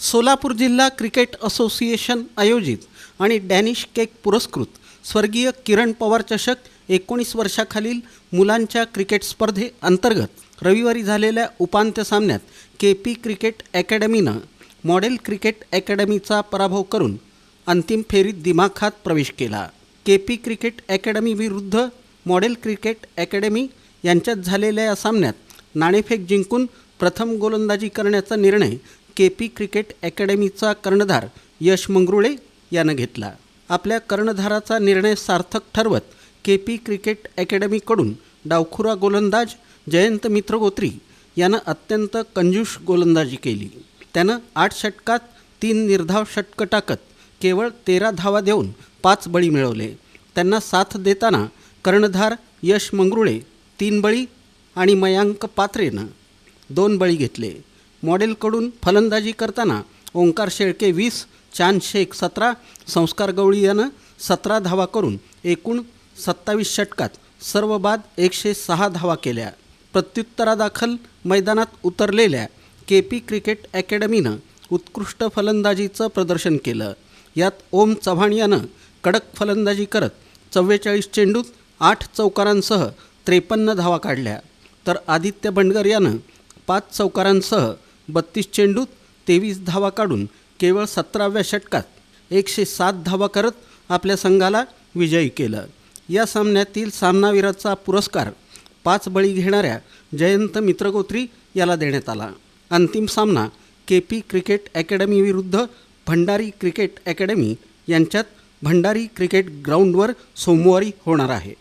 सोलापूर जिल्हा cricket association आयोजित आणि डॅनिश केक पुरस्कृत. स्वर्गीय किरण पवार चषक एकोणीस वर्षाखालील मुलांच्या क्रिकेट स्पर्धे अंतर्गत रविवारी झालेल्या उपांत्य सामन्यात के पी क्रिकेट अकॅडमीनं मॉडेल क्रिकेट अकॅडमीचा पराभव करून अंतिम फेरीत दिमाखात प्रवेश केला. के पी क्रिकेट अकॅडमी विरुद्ध मॉडेल क्रिकेट अकॅडमी यांच्यात झालेल्या या सामन्यात नाणेफेक जिंकून प्रथम गोलंदाजी करण्याचा निर्णय के पी क्रिकेट अकॅडमीचा कर्णधार यश मंगरुळे यानं घेतला. आपल्या कर्णधाराचा निर्णय सार्थक ठरवत के पी क्रिकेट अकॅडमीकडून डावखुरा गोलंदाज जयंत मित्रगोत्री यानं अत्यंत कंजूष गोलंदाजी केली. त्यानं आठ षटकात तीन निर्धाव षटकं टाकत केवळ तेरा धावा देऊन पाच बळी मिळवले. त्यांना साथ देताना कर्णधार यश मंगरुळे तीन बळी आणि मयांक पात्रेनं दोन बळी घेतले. मॉडेलकडून फलंदाजी करताना ओंकार शेळके वीस चांद शेख सतरा संस्कार गवळी यानं सतरा धावा करून एकूण सत्तावीस षटकात सर्व बाद एकशे सहा धावा केल्या. प्रत्युत्तरादाखल मैदानात उतरलेल्या के पी क्रिकेट अकॅडमीनं उत्कृष्ट फलंदाजीचं प्रदर्शन केलं. यात ओम चव्हाण यानं कडक फलंदाजी करत चव्वेचाळीस चेंडूत आठ चौकारांसह त्रेपन्न धावा काढल्या. तर आदित्य बंडगर यानं पाच चौकारांसह बत्तीस चेंडूत तेवीस धावा काढून केवळ सतराव्या षटकात एकशे सात धावा करत आपल्या संघाला विजयी केलं. या सामन्यातील सामनावीराचा पुरस्कार पाच बळी घेणाऱ्या जयंत मित्रगोत्री याला देण्यात आला. अंतिम सामना के पी क्रिकेट अकॅडमी विरुद्ध भंडारी क्रिकेट अकॅडमी यांच्यात भंडारी क्रिकेट ग्राउंडवर सोमवारी होणार आहे.